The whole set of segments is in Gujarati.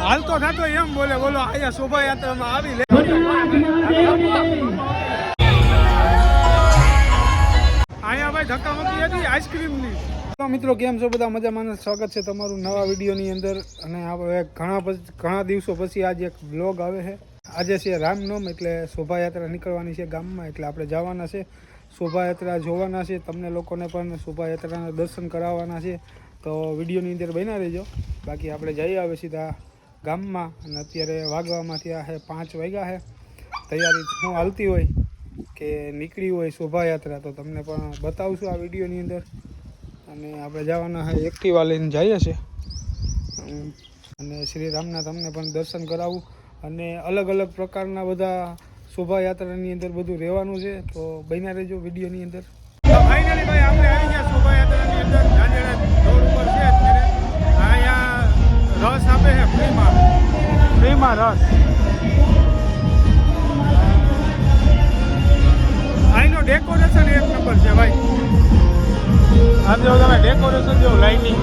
હાલ તો થતો એમ બોલે બોલો અહીંયા શોભાયાત્રામાં આવી લે. અહીંયા ભાઈ ધક્કા મૂકી હતી આઈસ્ક્રીમની. તો મિત્રો કેમ છો? બધા મજામાં સ્વાગત છે તમારું નવા વિડીયોની અંદર. અને હવે ઘણા પછી ઘણા દિવસો પછી આજે એક બ્લોગ આવે છે. આજે છે રામનોમ એટલે શોભાયાત્રા નીકળવાની છે ગામમાં એટલે આપણે જવાના છે. શોભાયાત્રા જોવાના છે. તમને લોકોને પણ શોભાયાત્રાના દર્શન કરાવવાના છે. તો વિડીયોની અંદર બન્યા રહેજો. બાકી આપણે જઈ આવે સીધા ગામમાં અને અત્યારે વાગવામાં થયા છે પાંચ વાગ્યા છે તૈયારી શું હાલતી હોય કે નીકળી હોય શોભાયાત્રા તો તમને પણ બતાવશું આ વિડીયોની અંદર. અને આપણે જવાના છે એક્ટિવા લઈને જઈએ છીએ. અને શ્રી રામના તમને પણ દર્શન કરાવું. અને અલગ અલગ પ્રકારના બધા શોભાયાત્રાની અંદર બધું રહેવાનું છે. તો બન્યા રહેજો વિડીયોની અંદર. ફાઇનલી ભાઈ, આપણે આવી ગયા શોભાયાત્રાની અંદર ફ્રીમાં રસ અહીંનો ડેકોરેશન એક નંબર છે ભાઈ. આમ જો તમે ડેકોરેશન જો લાઇટિંગ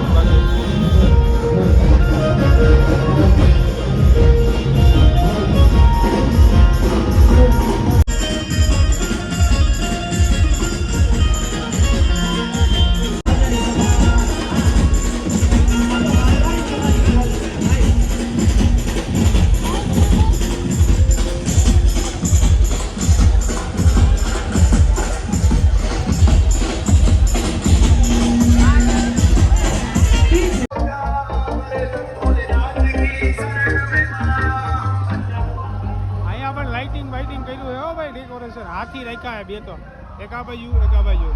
હાથી રાખ્યા બે તો. એક આ બાજુ, એક આ બાજુ.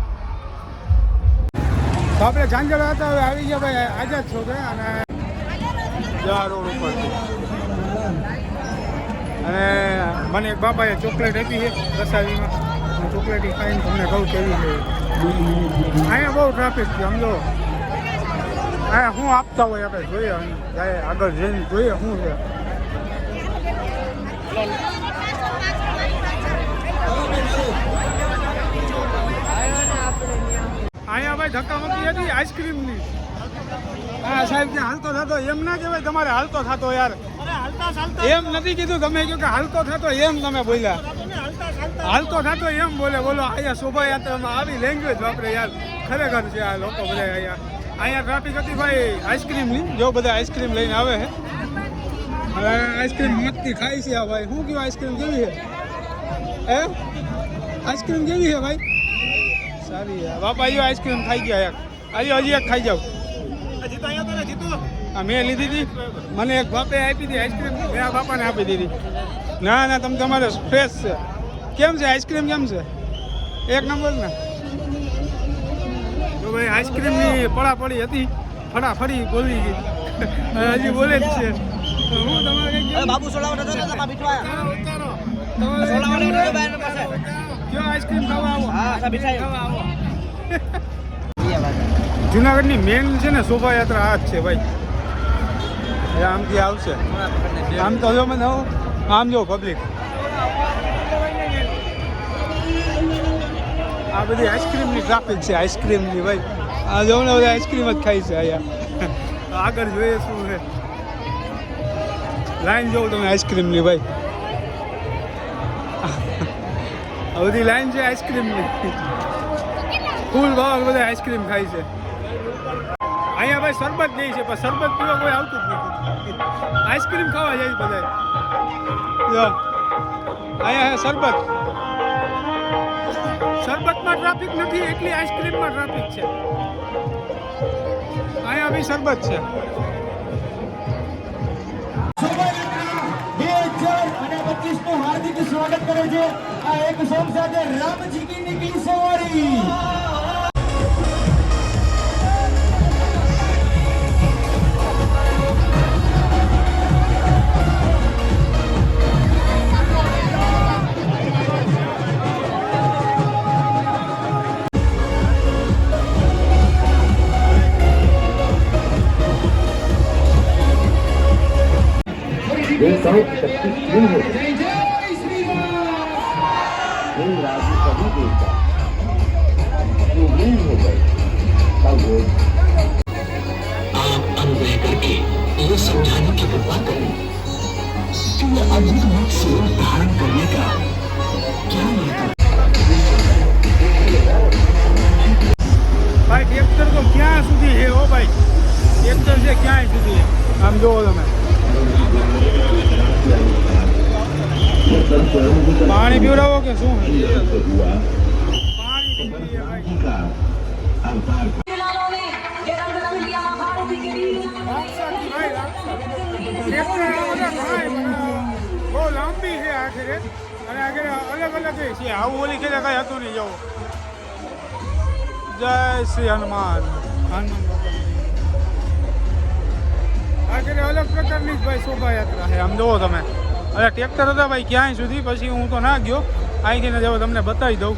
તો આપણે ઝાંઝર હતા, હવે આવી ગયા ભાઈ આઝાદ છો કે અને રોડ ઉપર અને મને એક બાપાએ ચોકલેટ આપી છે રસાવીમાં હું ચોકલેટ ખાઈને તમને કહું કેવી છે. અહીંયા બહુ ટ્રાફિક છે, સમજો. અહીંયા શું આપતા હોય, આપણે જોઈએ આગળ જઈને જોઈએ, શું છે. અહીંયા ભાઈ ધક્કા મૂકી હતી આઈસ્ક્રીમની. હા સાહેબ ત્યાં હાલતો થતો એમ ના કહેવાય તમારે હાલતો થતો યાર. એમ નથી કીધું તમે કહ્યું કે હાલતો થતો એમ તમે બોલ્યા. હાલતો થતો એમ બોલે બોલો અહીંયા શોભાયાત્રામાં આવી લેંગ્વેજ વાપરે યાર. ખરેખર છે આ લોકો બધા અહીંયા. અહીંયા ટ્રાફિક હતી ભાઈ આઈસ્ક્રીમની. જો બધા આઈસ્ક્રીમ લઈને આવે છે. હવે આઈસ્ક્રીમ મસ્તી ખાઈ છે આ ભાઈ. શું કહેવાય આઈસ્ક્રીમ કેવી છે? હે? આઈસ્ક્રીમ કેવી છે ભાઈ? સારી બાપા અહીંયા આઈસ્ક્રીમ ખાઈ ગયા એક આવ્યો હજી એક ખાઈ જાવ હા મેં લીધી હતી. મને એક બાપે આપી હતી આઈસ્ક્રીમ. મેં આ બાપાને આપી દીધી. ના ના તમે તમારે ફ્રેશ છે. કેમ છે? આઈસ્ક્રીમ કેમ છે? એક નંબર ને. તો ભાઈ આઈસ્ક્રીમની પડાપડી હતી. ફટાફડી બોલી ગઈ. હજી બોલે જ છે. હું તમારે બાબુ સોલાવટ હતો ને તમારા આવો? જુનાગઢની મેન છે ને શોભાયાત્રા આ જ છે ભાઈ. આમથી આવશે. આમ તો જો મને આમ જો પબ્લિક આ બધી આઈસ્ક્રીમની ટ્રાફિક છે આઈસ્ક્રીમની ભાઈ. આ જો ને બધા આઈસ્ક્રીમ જ ખાય છે અહીંયા. આગળ જોઈએ શું છે. લાઈન જોઉં તમે આઈસ્ક્રીમની ભાઈ. આ બધી લાઈન છે આઈસ્ક્રીમની. ફૂલ ભાવ બધા આઈસ્ક્રીમ ખાય છે. અહીંયા ભાઈ શરબત જઈ છે, પણ શરબત પીવા કોઈ આવતું જ નથી. આઈસ્ક્રીમ ખાવા જાય બધા અહીંયા શરબત. શરબતમાં ટ્રાફિક નથી, એટલી આઈસ્ક્રીમમાં ટ્રાફિક છે. અહીંયા બી શરબત છે. હાર્દિક સ્વાગત કરે છે. આ એક સોંગ સાથે રામજી કી નીકળી સવારી. हो हो गए। तब वो आप अनुग्रह करके समझाने की कृपा करें। कि धारण करने का क्या महत्व? भाई ट्रैक्टर को क्या सुधी है ओ भाई? ट्रैक्टर से क्या है सुधी है? हम जो मैं। પાણી પીવડાવો કે શું? બહુ લાંબી છે આખરે અને આખરે અલગ અલગ છે. આવું ઓલી ખેલે કઈ હતું નહીં જય શ્રી હનુમાન. હનુમાન. આખરે અલગ પ્રકારની જ ભાઈ શોભાયાત્રા. છે આમ જુઓ તમે. અરે ટ્રેક્ટર હતા ભાઈ ક્યાંય સુધી? પછી હું તો ના ગયો. અહીંથી જવો તમને બતાવી દઉં.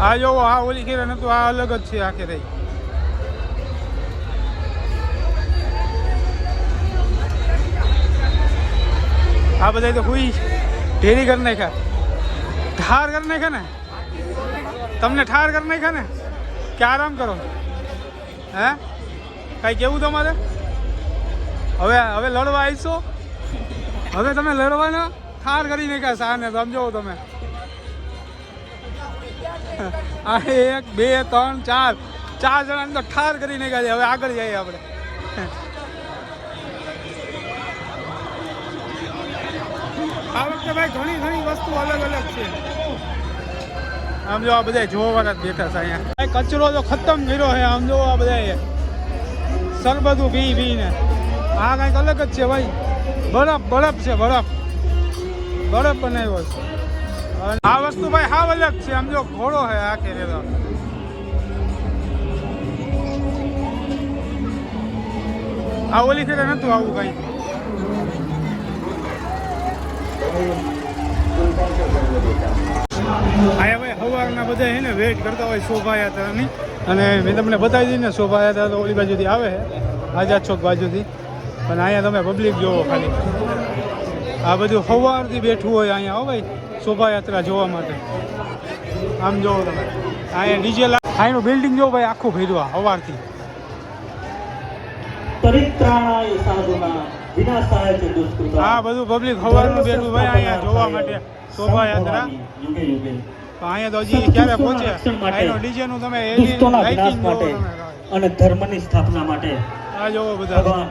આ જોવો આ ઓલી ખેરે નતું આ અલગ જ છે આખે રહી. આ બધા તો કોઈ ઢેરી કરી નાખ્યા. ઠાર કરી નાખ્યા ને? તમને ઠાર કરી નાખ્યા ને? કે આરામ કરો. હે? કાંઈ કેવું તમારે? હવે હવે લડવા આવીશો? હવે તમે લડવાના ઠાર કરી નાખ્યા સાને સમજો તમે. આ એક, બે, ત્રણ, ચાર. ચાર જણા તો ઠાર કરી નાખ્યા છે. હવે આગળ જઈએ આપણે. આ વખતે ભાઈ ઘણી ઘણી વસ્તુ અલગ અલગ છે. આમ જો આ બધા જોવાના જ બેઠા છે અહીંયા. કચરો તો ખતમ કર્યો છે, આમ જો આ બધા સરબતું પી પીને. આ કંઈક અલગ જ છે ભાઈ. બરફ બરફ છે, બરફ. બરફ બનાવ્યો છે. આ વસ્તુ ભાઈ હાવ અલગ છે, આમ જો ઘોડો છે આખે રેતો આ ઓલી ફેરે નતું આવું કઈ. આયા ભાઈ. સવારના બધા છે ને વેઇટ કરતા હોય શોભાયાત્રાની અને મેં તમને બતાવી દીધી ને શોભાયાત્રા તો ઓલી બાજુથી આવે છે આઝાદ ચોક બાજુથી. પણ અહીંયા તમે પબ્લિક જોવો ખાલી. આ બધું સવારથી બેઠું હોય અહીંયા હો ભાઈ શોભાયાત્રા જોવા માટે. આમ જોવો તમે. અહીંયા ડીજે અહીંનું બિલ્ડિંગ જોવો ભાઈ આખું ભેરવા સવારથી આ બધું પબ્લિક સવારનું બેઠું ભાઈ અહીંયા જોવા માટે શોભાયાત્રા. તો અહીંયા તો હજી ક્યારે પહોંચે? અહીંનો ડીજેનું તમે દુષ્ટોના લાઇટિંગ માટે અને ધર્મની સ્થાપના માટે આ જોવો બધા. ભગવાન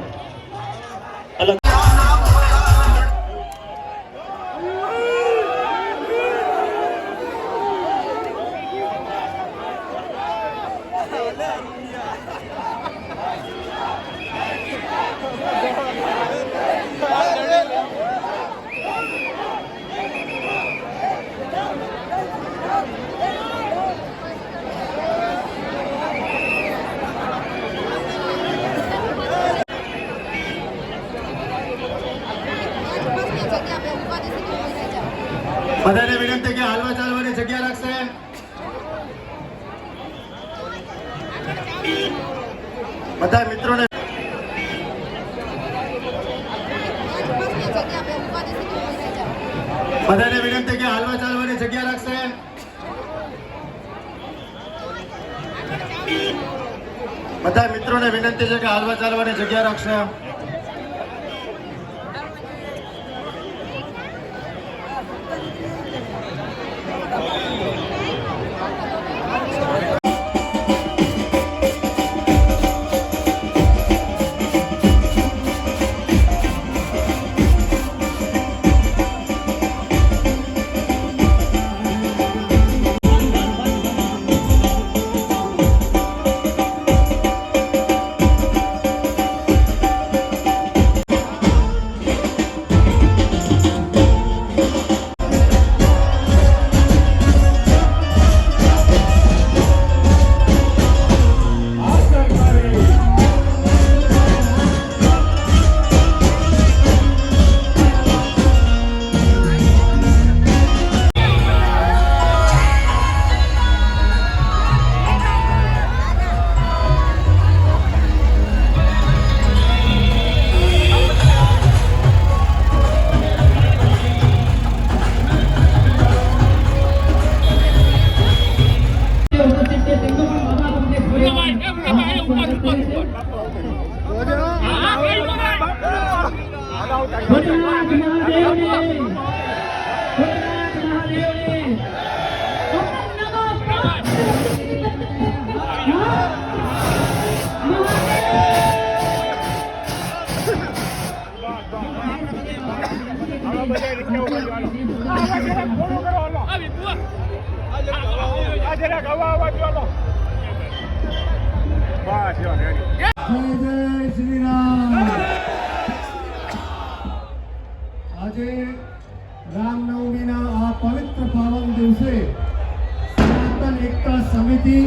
વિનંતી છે કે હાલવા ચાલવાની જગ્યા રાખશે આજે રામનવમીના આ પવિત્ર પાવન દિવસે સનાતન એકતા સમિતિ